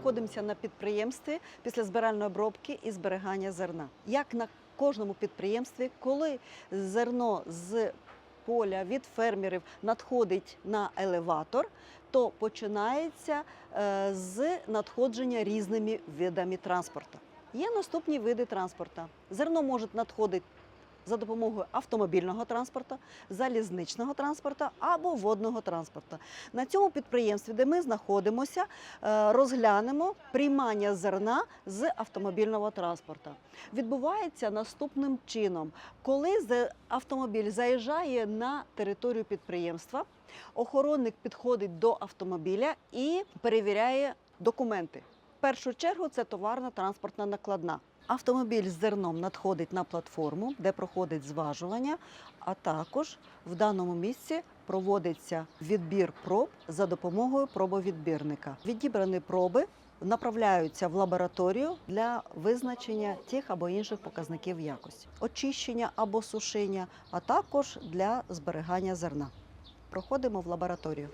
знаходимося на підприємстві після збиральної обробки і зберігання зерна. Як на кожному підприємстві, коли зерно з поля від фермерів надходить на елеватор, то починається е, з надходження різними видами транспорту. Є наступні види транспорту. Зерно може надходити за допомогою автомобільного транспорту, залізничного транспорту або водного транспорту. На цьому підприємстві, де ми знаходимося, е, розглянемо приймання зерна з автомобільного транспорту. Відбувається наступним чином: коли автомобіль заїжджає на територію підприємства, охоронник підходить до автомобіля і перевіряє документи. В першу чергу це товарна транспортна накладна. Автомобіль з зерном надходить на платформу, де проходить зважування, а також в даному місці проводиться відбір проб за допомогою пробовідбірника. Відібрані проби направляються в лабораторію для визначення тих або інших показників якості, очищення або сушіння, а також для зберігання зерна. Проходимо в лабораторію.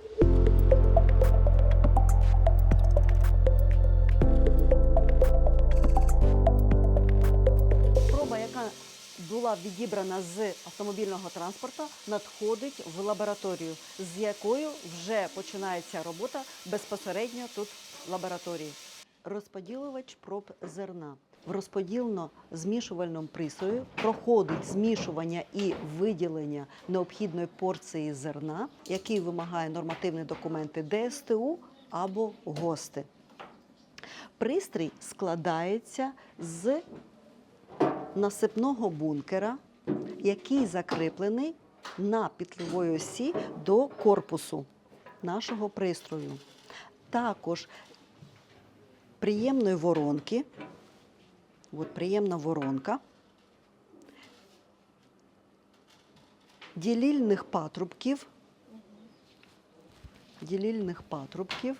Була відібрана з автомобільного транспорту, надходить в лабораторію, з якою вже починається робота безпосередньо тут в лабораторії. Розподілувач проб зерна. В розподільно-змішувальному пристрої проходить змішування і виділення необхідної порції зерна, який вимагає нормативні документи ДСТУ або ГОСТи. Пристрій складається з насипного бункера, який закріплений на петлевій осі до корпусу нашого пристрою. Також приємної воронки. От приємна воронка. Ділільних патрубків. Ділільних патрубків.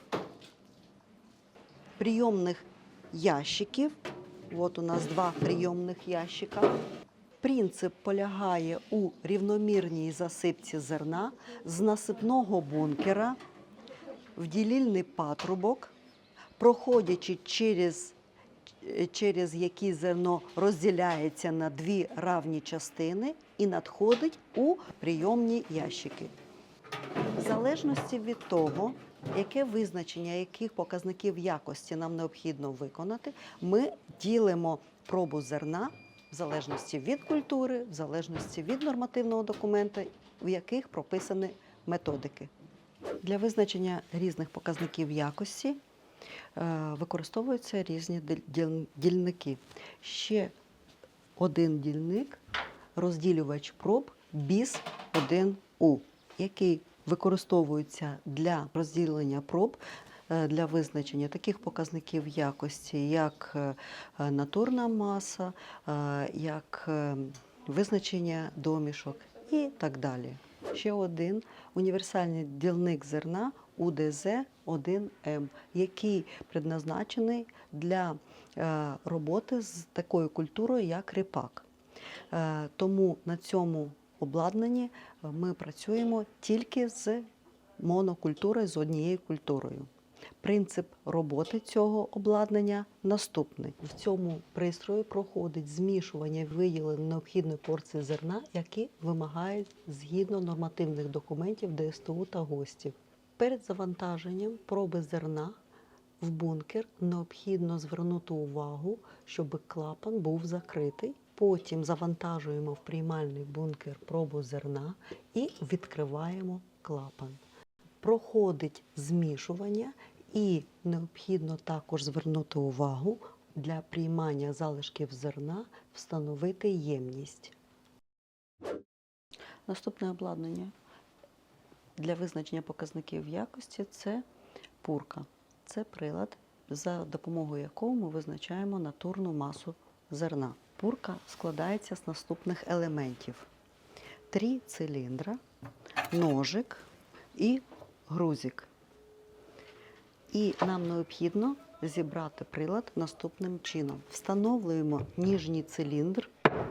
Прийомних ящиків. От у нас два прийомних ящика. Принцип полягає у рівномірній засипці зерна з насипного бункера в ділільний патрубок, проходячи через, через які зерно розділяється на дві равні частини і надходить у прийомні ящики. В залежності від того, яке визначення яких показників якості нам необхідно виконати, ми ділимо пробу зерна в залежності від культури, в залежності від нормативного документа, в яких прописані методики. Для визначення різних показників якості е, використовуються різні дільники. Ще один дільник розділювач проб біс 1У, який використовується для розділення проб е, для визначення таких показників якості, як е, натурна маса, е, як визначення домішок і так далі. Ще один універсальний дільник зерна УДЗ-1М, який предназначений для роботи з такою культурою, як ріпак. Тому на цьому обладнанні е, ми працюємо тільки з монокультурою, з однією культурою. Принцип роботи цього обладнання наступний: в цьому пристрої проходить змішування і виділення необхідної порції зерна, які вимагають згідно нормативних документів ДСТУ та ГОСТів. Перед завантаженням проби зерна в бункер необхідно звернути увагу, щоб клапан був закритий. Потім завантажуємо в приймальний бункер пробу зерна і відкриваємо клапан. Проходить змішування, і необхідно також звернути увагу для приймання залишків зерна встановити ємність. Наступне обладнання для визначення показників якості це пурка. Це прилад, за допомогою якого ми визначаємо натурну масу зерна. Пурка складається з наступних елементів: три циліндра, ножик і грузик. І нам необхідно зібрати прилад наступним чином. Встановлюємо ніжній циліндр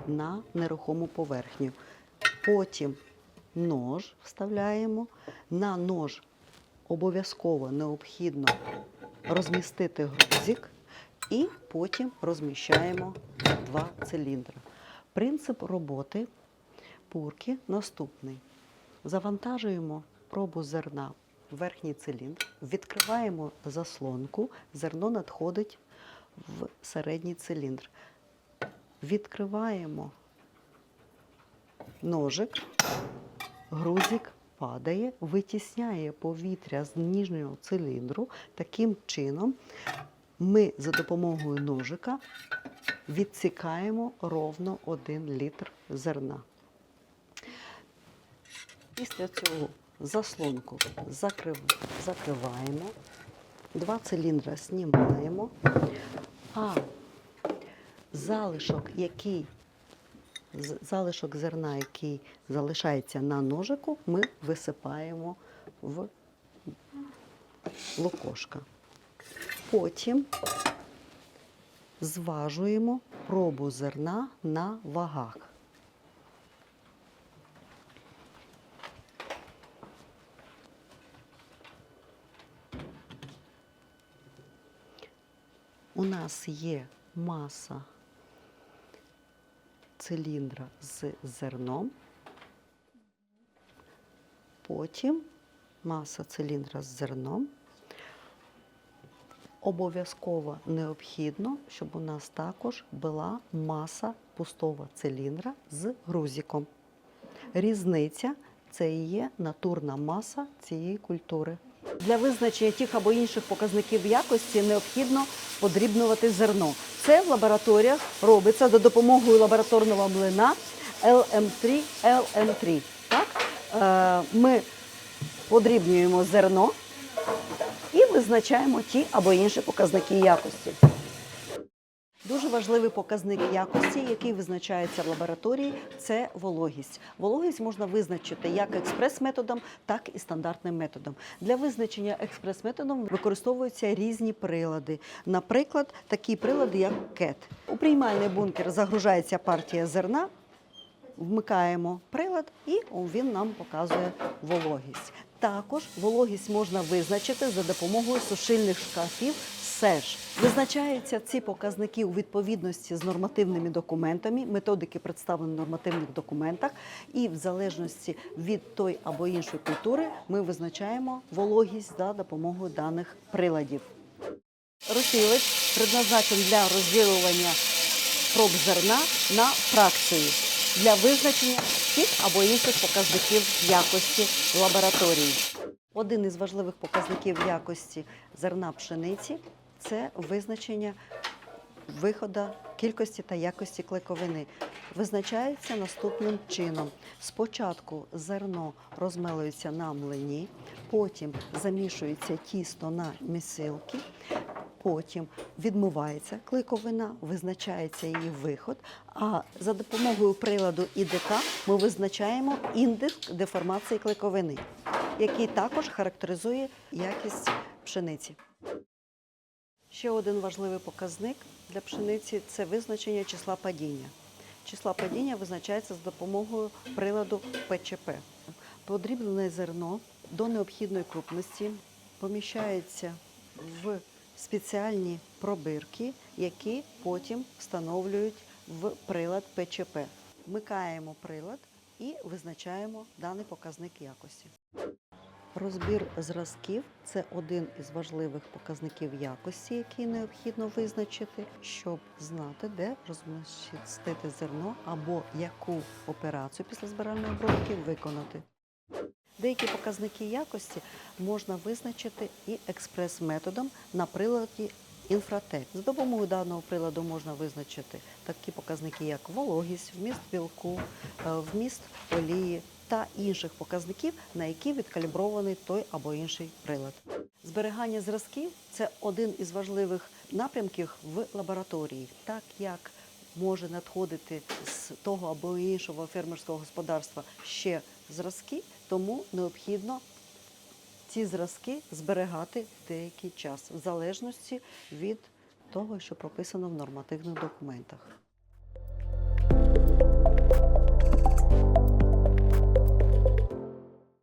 на нерухому поверхню. Потім нож вставляємо. На нож обов'язково необхідно розмістити грузик і потім розміщаємо два циліндри. Принцип роботи пурки наступний. Завантажуємо пробу зерна в верхній циліндр, відкриваємо заслонку, зерно надходить в середній циліндр. Відкриваємо ножик, грузик падає, витісняє повітря з ніжнього циліндру. Таким чином ми за допомогою ножика відсікаємо ровно 1 літр зерна. Після цього заслонку закрив- закриваємо, два циліндри знімаємо, а залишок, який залишок зерна, який залишається на ножику, ми висипаємо в лукошка. Потім зважуємо пробу зерна на вагах. У нас є маса циліндра з зерном. Потім маса циліндра з зерном. Обов'язково необхідно, щоб у нас також була маса пустого циліндра з грузиком. Різниця це і є натурна маса цієї культури. Для визначення тих або інших показників якості необхідно подрібнювати зерно. Це в лабораторіях робиться за допомогою лабораторного млина LM3 LM3. Так? Е, Ми подрібнюємо зерно і визначаємо ті або інші показники якості. Дуже важливий показник якості, який визначається в лабораторії, це вологість. Вологість можна визначити як експрес-методом, так і стандартним методом. Для визначення експрес-методом використовуються різні прилади. Наприклад, такі прилади, як КЕТ. У приймальний бункер загружається партія зерна, вмикаємо прилад, і він нам показує вологість. Також вологість можна визначити за допомогою сушильних шкафів СЕЖ. Визначаються ці показники у відповідності з нормативними документами, методики представлені в нормативних документах, і в залежності від той або іншої культури ми визначаємо вологість за допомогою даних приладів. Розсілець предназначений для розділування проб зерна на фракції для визначення тих або інших показників якості в лабораторії. Один із важливих показників якості зерна пшениці це визначення виходу кількості та якості клейковини. Визначається наступним чином: спочатку зерно розмелюється на млині, потім замішується тісто на місилки, потім відмивається клейковина, визначається її виход. А за допомогою приладу ІДК ми визначаємо індекс деформації клейковини, який також характеризує якість пшениці. Ще один важливий показник для пшениці це визначення числа падіння. Числа падіння визначається з допомогою приладу ПЧП. Подріблене зерно до необхідної крупності поміщається в спеціальні пробирки, які потім встановлюють в прилад ПЧП. Вмикаємо прилад і визначаємо даний показник якості. Розбір зразків це один із важливих показників якості, який необхідно визначити, щоб знати, де розмістити зерно або яку операцію після збиральної обробки виконати. Деякі показники якості можна визначити і експрес-методом на приладі інфратек. За допомогою даного приладу можна визначити такі показники, як вологість, вміст білку, е, вміст олії та інших показників, на які відкалібрований той або інший прилад. Зберігання зразків це один із важливих напрямків в лабораторії, так як може надходити з того або іншого фермерського господарства ще зразки, тому необхідно ці зразки зберігати деякий час, в залежності від того, що прописано в нормативних документах.